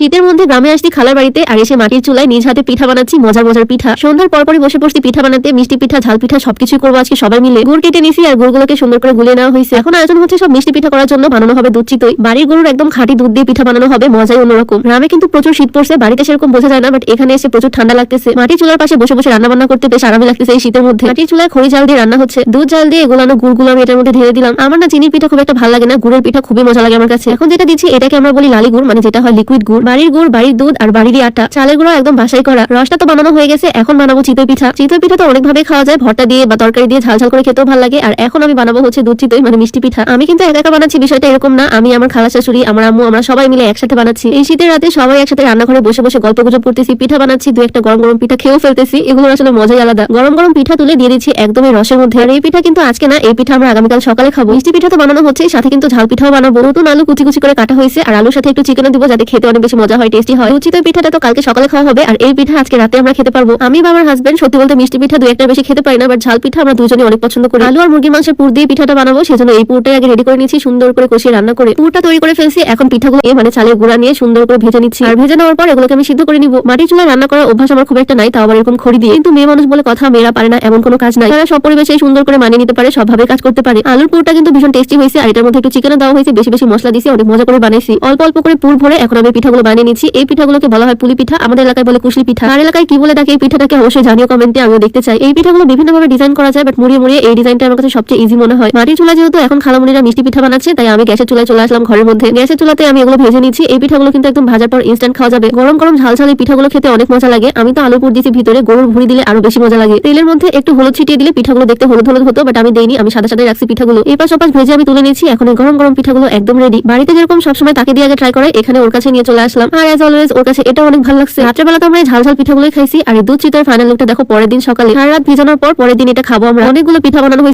শীতের মধ্যে গ্রামে আসছি খালার বাড়িতে আর এসে মাটির চুলায় নিজ হাতে পিঠা বানাচ্ছি, মজার মজার পিঠা। সন্ধ্যার পরপরই বসে পড়ছি পিঠা বানাতে, মিষ্টি পিঠা, ঝাল পিঠা, সবকিছুই করব আজকে সবাই মিলে। গুড় কেটে নিছি আর গুড়গুলোকে সুন্দর করে গুলিয়ে নেওয়া হয়েছে। এখন আয়োজন হচ্ছে সব মিষ্টি পিঠা করার জন্য, বানানো হবে দুধ চিতই। বাড়ির গরুর একদম খাঁটি দুধ দিয়ে পিঠা বানানো হবে, মজাই অন্যরকম। গ্রামে কিন্তু প্রচুর শীত পড়ছে, বাড়িতে সেরকম বোঝা যায় না বাট এখানে এসে প্রচুর ঠান্ডা লাগতেছে। মাটির চুলার পাশে বসে বসে রান্না বান্না করতে বেশ আরামে লাগতেছে এই শীতের মধ্যে। মাটির চুলায় খড়ি জাল দিয়ে রান্না হচ্ছে। দুধ জাল দিয়ে গোলানো গুড়গুলো আমি এটার মধ্যে ঢেলে দিলাম। আমার না চিনির পিঠা খুব একটা ভালো লাগে না, গুড়ের পিঠা খুবই মজা লাগে আমার কাছে। এখন যেটা দিচ্ছি, এটাকে আমরা বলি লালি গুড় মানে যেটা হয় লিকুইড গুড়। বাড়ির গুড়, বাড়ির দুধ আর বাড়িরই আটা। চালের গুঁড়ো একদম বাসাই করা। রসটা তো বানানো হয়ে গেছে, এখন বানাবো চিতই পিঠা। চিতই পিঠা তো অনেক ভাবে খাওয়া যায়, ভর্তা দিয়ে বা তরকারি দিয়ে ঝাল ঝাল করে খেতেও ভালো লাগে। আর এখন আমি বানাবো হচ্ছে দুধ চিতই মানে মিষ্টি পিঠা। আমি কিন্তু একা একা বানাচ্ছি, বিষয়টা এরকম না। আমি, আমার খালা শাশুড়ি, আমার আম্মু, আমরা সবাই মিলে একসাথে বানাচ্ছি। এই শীতের রাতে সবাই একসাথে রান্নাঘরে বসে বসে গল্প গুজব করতেছি, পিঠা বানাচ্ছি, দু একটা গরম গরম পিঠা খেয়েও ফেলতেছি। এগুলো আসলে মজাই আলাদা। গরম গরম পিঠা তুলে দিয়ে দিচ্ছি একদমই রসের মধ্যে। আর এই পিঠা কিন্তু আজকে না, এই পিঠা আমরা আগামীকাল সকালে খাব। মিষ্টি পিঠা তো বানানো হচ্ছে, সাথে কিন্তু ঝাল পিঠাও বানাবো। নতুন আলু কুচি কুচি করে কাটা হয়েছে, আর আলুর সাথে একটু চিকেনও দিব, যাতে খেতে অনেক বেশি মজা হয় টেস্টি হয়। উচিত পিঠাটা তো কালকে সকালে খাওয়া হবে, আর এই পিঠা আজকে রাতে আমরা খেতে পারব। আমি বা আমার হাজবেন্ড সত্যি বলতে মিষ্টি পিঠা দু একটা বেশি খেতে পারি না বাট ঝাল পিঠা আমরা দুজনে অনেক পছন্দ করি। আলু আর মুরগির মাংসের পুর দিয়ে পিঠাটা বানাবো, সেজন্য এই পুরটাই আগে রেডি করে নিচ্ছি সুন্দর করে কষিয়ে রান্না করে। পুরটা তৈরি করে ফেলছি, এখন পিঠাগুলো এ মানে চালের গুঁড়া নিয়ে সুন্দর করে ভেজে নিচ্ছি। আর ভেজে নেওয়ার পর এগুলোকে আমি সিদ্ধ করে নিব। মাটির চুলায় রান্না করার অভ্যাস আমার খুব একটা নাই, তাও আবার এরকম খড়ি দিয়ে। কিন্তু মেয়ে মানুষ বলে কথা, মেয়েরা পারে না, এমন কোনো কাজ নাই। তারা সব পরিবেশে সুন্দর করে মানিয়ে নিতে পারে, সবভাবে কাজ করতে পারে। আলুর পুরটা কিন্তু ভীষণ টেস্টি হয়েছে, আর এটার মধ্যে একটু চিকেনও দেওয়া হয়েছে, বেশি বেশি মশলা দিয়েছি, অনেক মজা করে বানিয়েছি অল্প অল্প করে পুর ভরে এখন আমি পিঠাগুলো বানিয়ে নিচ্ছি। এই পিঠাগুলোকে বলা হয় পুলি পিঠা আমাদের এলাকায় বলে কুশলি পিঠা। আর এলাকায় কি বলে থাকে এই পিঠাটাকে অবশ্যই জানিও কমেন্টে, আমিও দেখতে চাই। এই পিঠাগুলো বিভিন্ন ভাবে ডিজাইন করা যায় বাট মুড়িয়ে মুড়িয়ে এই ডিজাইনটা আমার কাছে সবচেয়ে ইজি মনে হয়। মাটির চুলা যেহেতু এখন খালামুনিরা মিষ্টি পিঠা বানাচ্ছে, তাই আমি গ্যাসের চুলায় চলে আসলাম ঘরের মধ্যে। গ্যাসের চুলাতে আমি এগুলো ভেজে নিচ্ছি। এই পিঠাগুলো কিন্তু একদম ভাজার পর ইনস্ট্যান্ট খাওয়া যাবে। গরম গরম ঝাল ঝাল এই পিঠাগুলো খেতে অনেক মজা লাগে। আমি তো আলু পুর দিয়েছি ভিতরে, গরুর ভুড়ি দিলে আরও বেশি মজা লাগে। তেলের মধ্যে একটু হলুদ ছিটিয়ে দিলে পিঠাগুলো দেখতে হলুদ হলুদ হতো বাট আমি দেইনি, আমি সাদা সাদা রাখছি পিঠাগুলো। এই পাশ ওপাশ ভেজে আমি তুলে নিয়েছি এখন গরম গরম পিঠাগুলো একদম রেডি বাড়িতে যেরকম সবসময় তাকে দিয়ে আগে ট্রাই করে এখানে ওর কাছে নিয়ে চলে আসলাম। আর এজ অলওয়েজ ওর কাছে এটা অনেক ভালো লাগছে। রাত্রেবেলা তো আমরা ঝাল ঝাল পিঠাগুলোই খাইছি, আর এই দুধ চিতার ফাইনাল লুকটা দেখো, পরের দিন সকালে। সারা রাত ভিজানোর পর পরের দিন এটা খাব আমরা। অনেকগুলো পিঠা বানানো